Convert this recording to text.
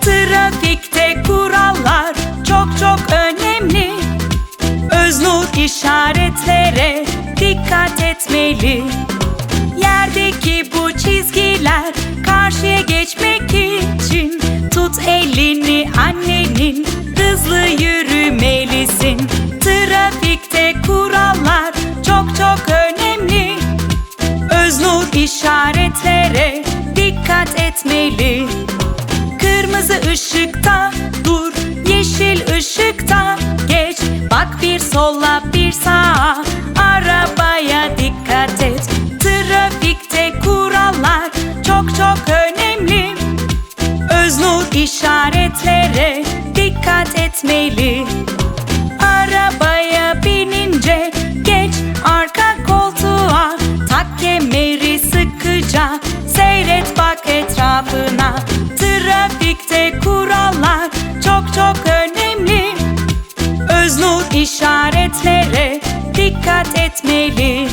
Trafikte kurallar çok çok önemli. Öznur işaretlere dikkat etmeli. Yerdeki bu çizgiler karşıya geçmek için Tut elini annenin hızlı yürü işaretlere dikkat etmeli. Kırmızı ışıkta dur, yeşil ışıkta geç. Bak bir sola bir sağa, arabaya dikkat et. Trafikte kurallar çok çok önemli. Öznur işaretlere dikkat etmeli sıkıca seyret bak etrafına. Trafikte kurallar çok çok önemli. Öznur işaretlere dikkat etmeli